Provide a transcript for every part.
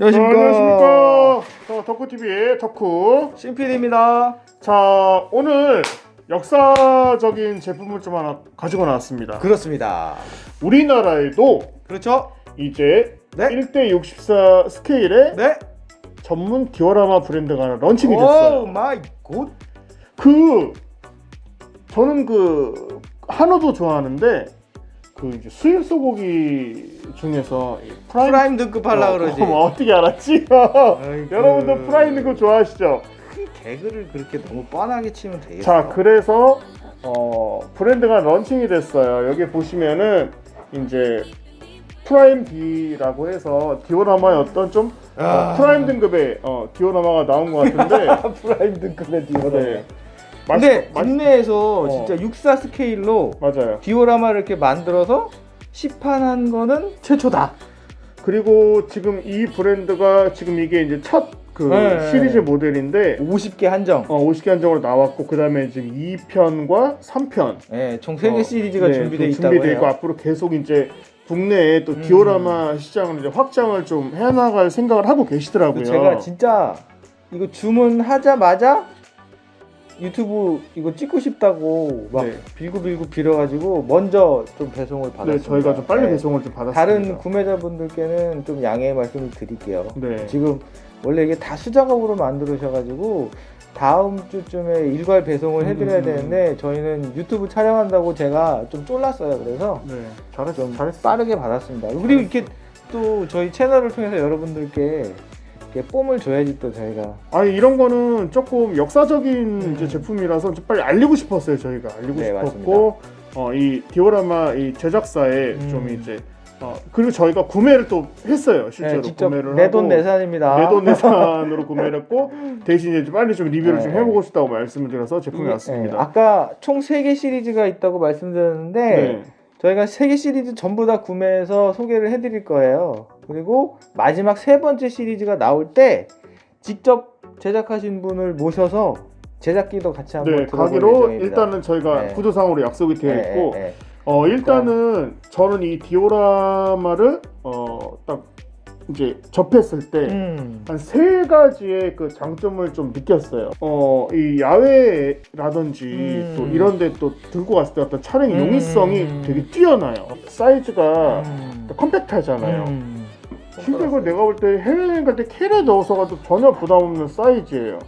안녕하십니까. 안녕하십니까. 자, 덕후TV의 덕후. 신PD입니다. 자, 오늘 역사적인 제품을 좀 하나 가지고 나왔습니다. 그렇습니다. 우리나라에도 그렇죠? 이제 네. 1대 64 스케일의 네. 전문 디오라마 브랜드가 하나 런칭이 오 됐어요. 마이 굿. 그 저는 그 한우도 좋아하는데 그 이제 수입 소고기 중에서 이 프라임 프라임 등급 하려 어, 그러지. 그럼 어떻게 알았지? 아이고. 여러분들 프라임 등급 좋아하시죠? 개그를 그렇게 너무 뻔하게 치면 되겠어. 자 그래서 어, 브랜드가 런칭이 됐어요. 여기 보시면은 이제 프라임 D라고 해서 디오라마의 어떤 좀 어, 아. 프라임 등급의 어, 디오라마가 나온 것 같은데 프라임 등급의 디오라마. 네. 근데 맛있- 국내에서 어. 진짜 64 스케일로 맞아요. 디오라마를 이렇게 만들어서 시판한 거는 최초다. 그리고 지금 이 브랜드가 지금 이게 이제 첫 그 네. 시리즈 모델인데 50개 한정. 어, 50개 한정으로 나왔고 그 다음에 지금 2편과 3편 예, 총 3개 시리즈가 준비돼 있다고 어, 네, 준비돼 해요. 있고 앞으로 계속 이제 국내에 또 음. 디오라마 시장을 이제 확장을 좀 해나갈 생각을 하고 계시더라고요. 제가 진짜 이거 주문하자마자 유튜브 이거 찍고 싶다고 막 네. 빌고 빌고 빌어가지고 먼저 좀 배송을 받았습니다. 네, 저희가 좀 빨리 네. 배송을 좀 받았습니다. 다른 구매자분들께는 좀 양해의 말씀을 드릴게요. 네. 지금 원래 이게 다 수작업으로 만들으셔가지고 다음 주쯤에 일괄 배송을 해드려야 음. 되는데 저희는 유튜브 촬영한다고 제가 좀 쫄랐어요. 그래서 네, 잘했어, 좀 잘했어. 빠르게 받았습니다. 그리고 이렇게 또 저희 채널을 통해서 여러분들께 이렇게 뽐을 줘야지 또 저희가 아니 이런 거는 조금 역사적인 음. 이제 제품이라서 좀 빨리 알리고 싶었어요. 저희가 알리고 네, 싶었고 어, 이 디오라마 이 제작사에 음. 좀 이제 어, 그리고 저희가 구매를 또 했어요. 실제로 네, 구매를 내돈 내산입니다. 내돈 내산으로 구매를 했고 대신 이제 빨리 좀 리뷰를 좀 네. 해보고 싶다고 말씀을 드려서 제품이 이- 왔습니다. 네, 아까 총 3개 시리즈가 있다고 말씀드렸는데 네. 저희가 3개 시리즈 전부 다 구매해서 소개를 해드릴 거예요. 그리고 마지막 세 번째 시리즈가 나올 때 직접 제작하신 분을 모셔서 제작기도 같이 한번 네, 가기로 예정입니다. 일단은 저희가 네. 구조상으로 약속이 되어 네, 있고 네, 네. 어 일단은 저는 이 디오라마를 어딱 이제 접했을 때 음. 한세 가지의 그 장점을 좀 느꼈어요. 어, 이 야외라든지 음. 또 이런 데 또 들고 갔을 때 어떤 촬영 음. 용이성이 되게 뛰어나요. 사이즈가 음. 컴팩트하잖아요. 음. 실제로 내가 볼 때 해외여행 갈때 캔에 넣어서 가도 전혀 부담 없는 사이즈예요.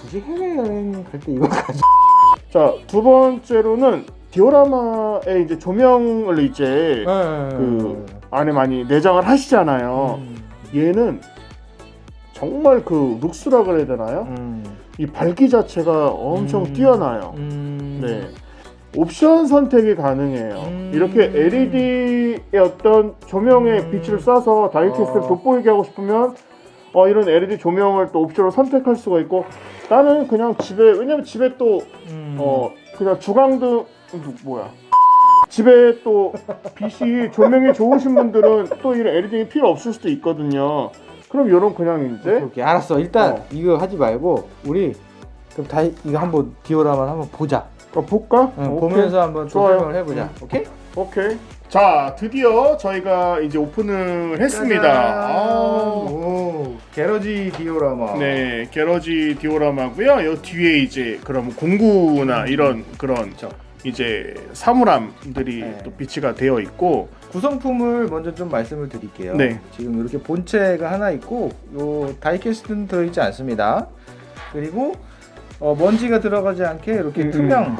굳이 해외여행 갈 때 이거 가지고 자, 두 번째로는 디오라마의 이제 조명을 이제 네. 그 안에 많이 내장을 하시잖아요. 음. 얘는 정말 그 룩스라 그래야 되나요? 음. 이 밝기 자체가 엄청 음. 뛰어나요. 음. 네. 옵션 선택이 가능해요. 음. 이렇게 LED의 어떤 조명에 음. 빛을 쏴서 다이캐스트를 어. 돋보이게 하고 싶으면 어, 이런 LED 조명을 또 옵션으로 선택할 수가 있고 나는 그냥 집에 왜냐면 집에 또 음. 어, 그냥 주광등 음, 뭐야 집에 또 빛이 조명이 좋으신 분들은 또 이런 LED 필요 없을 수도 있거든요. 그럼 이런 그냥 이제 오케이 알았어 일단 어. 이거 하지 말고 우리 그럼 다 이거 한번 디오라마 한번 보자 어, 볼까? 응, 오케이. 보면서 한번 또 좋아요. 설명을 해보자 음. 오케이 오케이. 자, 드디어 저희가 이제 오픈을 했습니다. 아우. 오 게러지 디오라마 네, 게러지 디오라마고요. 요 뒤에 이제 그럼 공구나 이런 그런 저 이제 사물함들이 네. 또 비치가 되어 있고 구성품을 먼저 좀 말씀을 드릴게요 네. 지금 이렇게 본체가 하나 있고 요 다이캐스트는 들어있지 않습니다 그리고 어, 먼지가 들어가지 않게 이렇게 음, 투명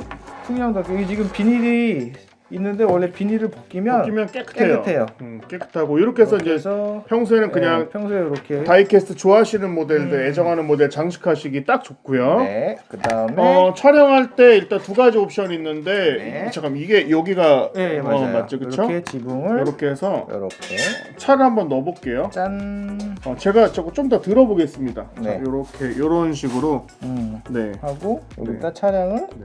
투명 덕 여기 지금 비닐이 있는데 원래 비닐을 벗기면 벗기면 깨끗해요. 깨끗해요. 음, 깨끗하고 이렇게 해서 이제 그래서 평소에는 그냥 네, 평소에 이렇게 다이캐스트 좋아하시는 모델들, 음. 애정하는 모델 장식하시기 딱 좋고요. 네, 그 다음에 어, 촬영할 때 일단 두 가지 옵션이 있는데 네. 잠깐 이게 여기가 네, 어, 맞아요. 맞죠, 그쵸? 이렇게 지붕을 이렇게 해서 이렇게 차를 한번 넣어볼게요. 짠 어, 제가 저거 좀 더 들어보겠습니다. 자, 네. 이렇게 이런 식으로 음, 네. 하고 네. 여기다 차량을 네.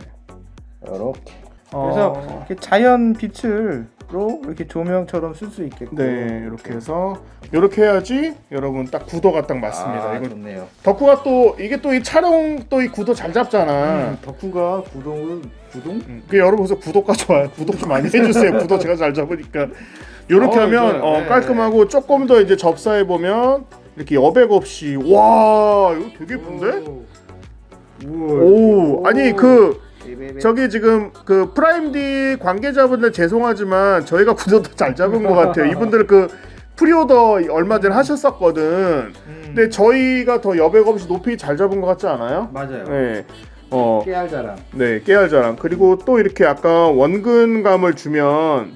이렇게 그래서 어, 이렇게 자연 빛을로 이렇게 조명처럼 쓸 수 있게끔 네 이렇게 해서 이렇게 해야지 여러분 딱 구도가 딱 맞습니다. 아, 이거 좋네요. 덕후가 또 이게 또 이 촬영 또 이 구도 잘 잡잖아. 음, 덕후가 구동을 구동? 음, 그 여러분 그래서 구독과 좋아요. 구독 좀 많이 해주세요. 구독 제가 잘 잡으니까 이렇게 어, 하면. 어, 네, 깔끔하고 조금 더 이제 접사해 보면 이렇게 여백 없이 와 이거 되게 예쁜데? 오 아니 그 저기 지금 그 프라임디 관계자분들 죄송하지만 저희가 구도도 잘 잡은 것 같아요. 이분들 그 프리오더 얼마 전에 하셨었거든. 음. 근데 저희가 더 여백 없이 높이 잘 잡은 것 같지 않아요? 맞아요. 네. 어, 깨알 자랑. 네, 깨알 자랑. 그리고 또 이렇게 약간 원근감을 주면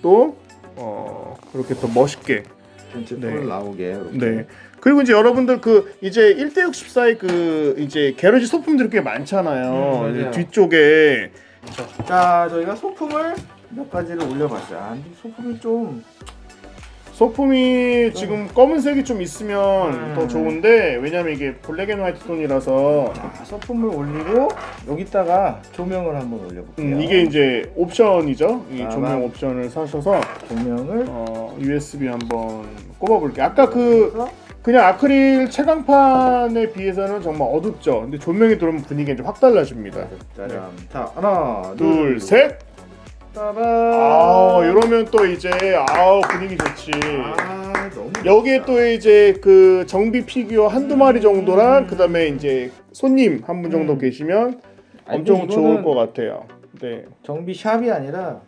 또 어, 그렇게 더 멋있게. 전체 네. 털 나오게. 이렇게. 네. 그리고 이제 여러분들 그 이제 1대 64의 그 이제 게러지 소품들이 꽤 많잖아요. 음, 이제 맞아요. 뒤쪽에 자, 저희가 소품을 몇 가지를 올려봤어요. 아, 근데 소품이 좀 소품이 지금 검은색이 좀 있으면 음. 더 좋은데 왜냐면 이게 블랙 앤 화이트 톤이라서 자, 소품을 올리고 여기다가 조명을 한번 올려볼게요. 음, 이게 이제 옵션이죠. 이 아, 조명 막- 옵션을 사셔서 조명을 어, USB 한번 꼽아볼게요. 아까 그 여기서 그냥 아크릴 채광판에 비해서는 정말 어둡죠. 근데 조명이 들어오면 분위기가 이제 확 달라집니다. 짜잔. 자, 하나, 둘, 셋. 따란. 아, 이러면 또 이제 아우 분위기 좋지. 아, 너무 여기에 또 이제 그 정비 피규어 한두 마리 정도랑 음. 그다음에 이제 손님 한 분 정도 음. 계시면 아니, 엄청 근데 좋을 이거는 것 같아요. 네. 정비 샵이 아니라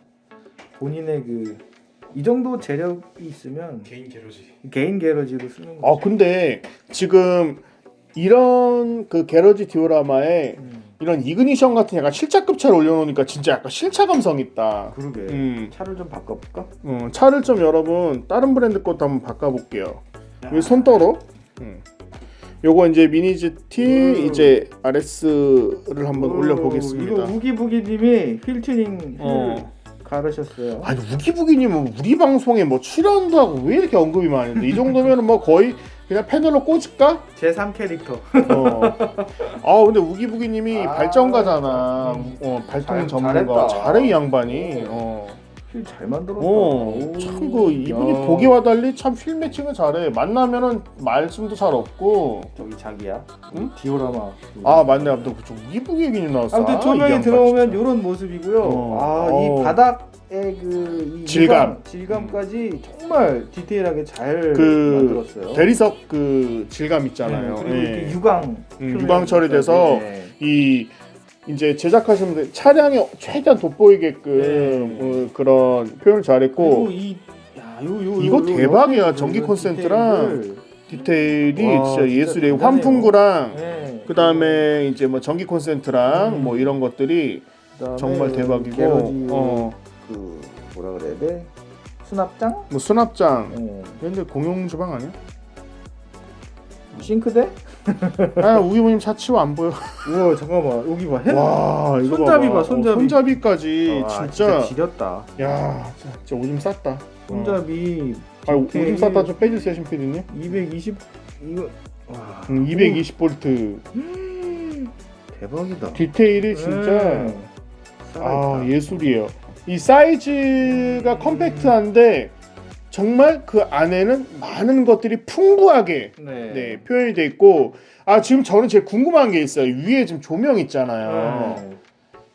본인의 그 이 정도 재력이 있으면 개인 게러지. 개인 게러지로 쓰는 아 거죠. 근데 지금 이런 그 게러지 디오라마에 음, 이런 이그니션 같은 약간 실차급 차를 올려놓으니까 진짜 약간 실차 감성 있다. 그러게. 음, 차를 좀 바꿔볼까? 어, 차를 좀 여러분 다른 브랜드 것도 한번 바꿔볼게요. 야. 여기 손떨어. 음. 요거 이제 미니 GT 음. 이제 RS를 한번 오, 올려보겠습니다. 이거 우기부기님이 휠튜닝 어. 가르셨어요. 아니 우기부기님은 우리 방송에 뭐 출연도 하고 왜 이렇게 언급이 많은데 이 정도면은 뭐 거의 그냥 패널로 꽂을까? 제3 캐릭터. 어. 아 근데 우기부기님이 아, 발전가잖아. 음. 어 발통 잘- 전문가. 잘했다. 잘해 이 양반이. 어. 휠 잘 만들었다. 어. 참 그 이분이 야. 보기와 달리 참필 매칭을 잘해. 만나면은 말씀도 잘 없고. 저기 자기야. 응? 디오라마. 아 맞네. 아무튼 그쪽 우기부기 얘기는 나왔어. 아무튼 아, 이 조명이 양반 들어오면. 이런 모습이고요. 어. 아, 어. 이 바닥 의 그이 질감. 질감까지 정말 디테일하게 잘 그 만들었어요. 대리석 그 질감 있잖아요. 네, 그리고 예. 이렇게 유광 음. 유광 처리돼서 네. 이 이제 제작하시는 분들 차량에 최대한 돋보이게끔 네. 어, 그런 표현을 잘했고 그리고 이 야, 요, 요, 이거 요, 요 대박이야. 옆에 전기 콘센트랑 디테일들. 디테일이 와, 진짜 진짜 예술이에요. 대단해요. 환풍구랑 네. 그 다음에 이제 뭐 전기 콘센트랑 음. 뭐 이런 것들이 그다음에 정말 대박이고 게러지 어, 그 뭐라 그래야 돼? 수납장? 뭐 수납장 어. 근데 공용 주방 아니야? 싱크대? 아 우기부님 차 치워 안 보여. 우와 잠깐만 여기 봐. 핸... 와 이거 손잡이 봐봐. 봐, 손잡이. 어, 손잡이 까지 와, 진짜, 지렸다. 야 진짜 오줌 쌌다. 손잡이 아 오줌 쌌다 좀 빼주세요 신PD님. 220 이거 와 음, 220 볼트 대박이다. 디테일이 진짜 음. 아 살아있다. 예술이에요. 이 사이즈가 컴팩트한데 정말 그 안에는 많은 것들이 풍부하게 네. 네, 표현이 돼 있고 아 지금 저는 제일 궁금한 게 있어요. 위에 지금 조명 있잖아요.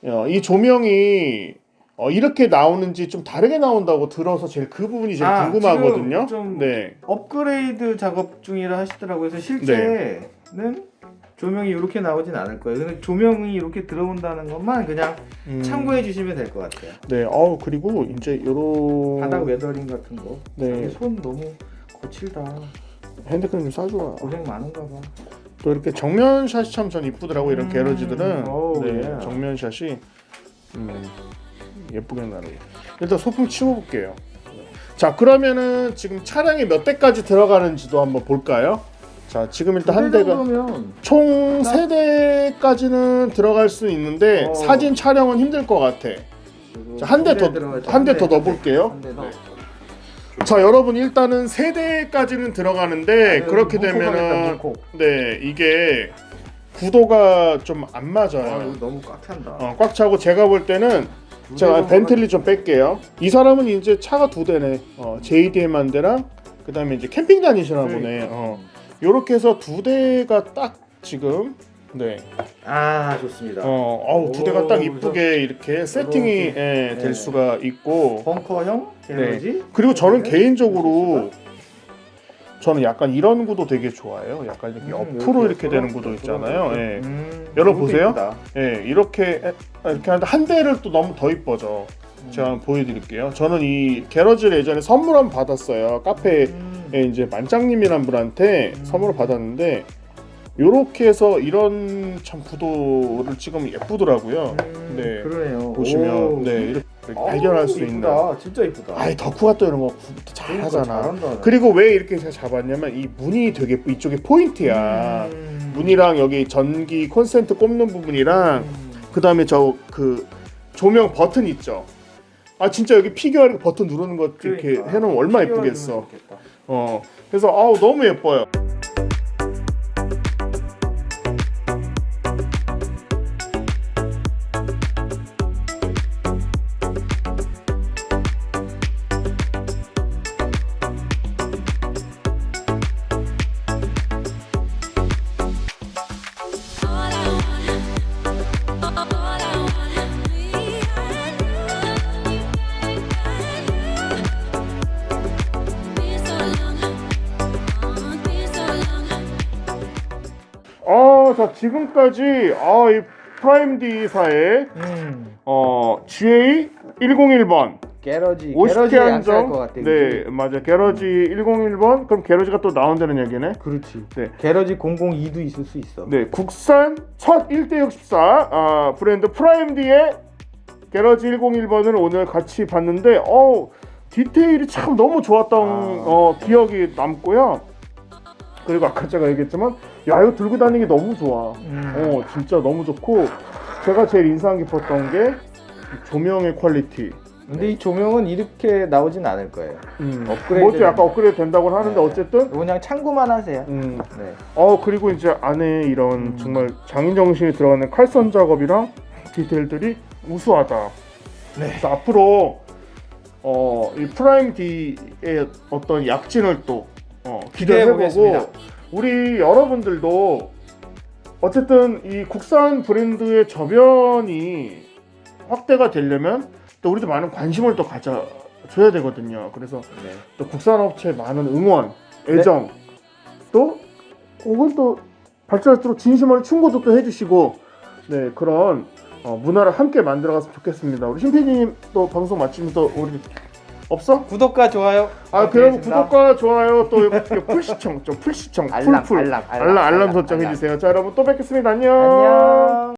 네. 어, 이 조명이 어, 이렇게 나오는지 좀 다르게 나온다고 들어서 제일 그 부분이 제일 아, 궁금하거든요. 지금 좀- 네. 업그레이드 작업 중이라 하시더라고요. 그래서 네. 실제는 조명이 이렇게 나오진 않을 거예요. 근데 조명이 이렇게 들어온다는 것만 그냥 음, 참고해 주시면 될 것 같아요. 네. 어 그리고 이제 요런 바닥 웨더링 같은 거. 네. 자기 손 너무 거칠다. 핸드크림 좀 싸줘라. 고생 많은가 봐. 또 이렇게 정면 샷이 참 전 이쁘더라고 이런 음, 게러지들은 어우, 네, 예. 정면 샷이 음, 예쁘게 나네요. 일단 소품 치워볼게요. 자 그러면은 지금 차량이 몇 대까지 들어가는지도 한번 볼까요? 자 지금 일단 한 대가 총세 대까지는 들어갈 수 있는데 어. 사진 촬영은 힘들 것 같아. 한 대 더 한 대 더 넣어볼게요. 한대 더. 자 여러분 일단은 세 대까지는 들어가는데 그렇게 되면은 네 이게 구도가 좀 안 아, 맞아요. 이거 너무 꽉 찬다. 어, 꽉 차고 제가 볼 때는 두 제가 대 벤틀리 좀 뺄게요. 이 사람은 이제 차가 두 대네. 어, JDM 한 대랑 그 다음에 이제 캠핑 다니시나 보네. 어. 요렇게 해서 두 대가 딱 지금 네. 아 좋습니다. 어, 아우 두 대가 딱 오, 이쁘게 이렇게 세팅이 이렇게. 예, 될 네. 수가 있고 벙커형 게러지. 그리고 저는 네. 개인적으로 저는 약간 이런 구도 되게 좋아해요. 약간 이렇게 음, 옆으로 이렇게 되는 구도 있잖아요. 예. 음, 이것도 보세요. 이쁘다. 예, 이렇게 이렇게 하는데 한 대를 또 너무 더 이뻐져. 제가 한번 보여드릴게요. 저는 이 게러지를 예전에 선물 한번 받았어요. 카페에 음. 이제 만장님이란 분한테 음. 선물을 받았는데 요렇게 해서 이런 참 구도를 찍으면 예쁘더라고요. 음, 네. 그러네요. 보시면 오. 네 이렇게 발견할 수 있는. 이쁘다. 진짜 이쁘다. 아이 덕후가 또 이런 거잘 그러니까 하잖아. 잘한다. 그리고 왜 이렇게 제가 잡았냐면 이 문이 되게 이쪽에 포인트야. 음. 문이랑 여기 전기 콘센트 꼽는 부분이랑 음. 그 다음에 저 그 조명 버튼 있죠. 아 진짜 여기 피규어 버튼 누르는 것 이렇게 그러니까. 해놓으면 얼마나 띄워주면 예쁘겠어. 어 그래서 아우 너무 예뻐요. 자 지금까지 아 이 프라임 D사의 음. 어 GA 101번 게러지. 50개 게러지 안살것 한정. 같아. 네? 맞아 게러지 101번 그럼 게러지가 또 나온다는 얘기네. 그렇지. 네. 게러지 002도 있을 수 있어. 네, 국산 첫 1대64 아, 브랜드 프라임디의 게러지 101번을 오늘 같이 봤는데 어 디테일이 참 너무 좋았던 아. 어, 기억이 남고요. 그리고 아까 제가 얘기했지만 야 이거 들고 다니기 너무 좋아. 음. 어 진짜 너무 좋고 제가 제일 인상 깊었던 게이 조명의 퀄리티. 근데 이 조명은 이렇게 나오진 않을 거예요. 음, 업그레이드 뭐좀 약간 업그레이드 된다고 하는데 네. 어쨌든 그냥 참고만 하세요. 음, 네. 어 그리고 이제 안에 이런 음. 정말 장인 정신이 들어가는 칼선 작업이랑 디테일들이 우수하다. 네. 그래서 앞으로 어 이 프라임 D의 어떤 약진을 또 어, 기대해 보겠습니다. 우리 여러분들도 어쨌든 이 국산 브랜드의 저변이 확대가 되려면 또 우리도 많은 관심을 또 가져줘야 되거든요. 그래서 네. 또 국산 업체에 많은 응원, 애정, 또 혹은 또 발전할수록 진심어린 충고도 또 해주시고 네 그런 어, 문화를 함께 만들어갔으면 좋겠습니다. 우리 신PD님 또 방송 마치면서 우리 없어? 구독과 좋아요. 아 그럼 부탁드리겠습니다. 구독과 좋아요 또 이렇게 풀 시청 좀 풀 시청 알람, 풀풀 알람, 알람, 알람 알람 설정 알람. 해주세요. 자 여러분 또 뵙겠습니다. 안녕. 안녕.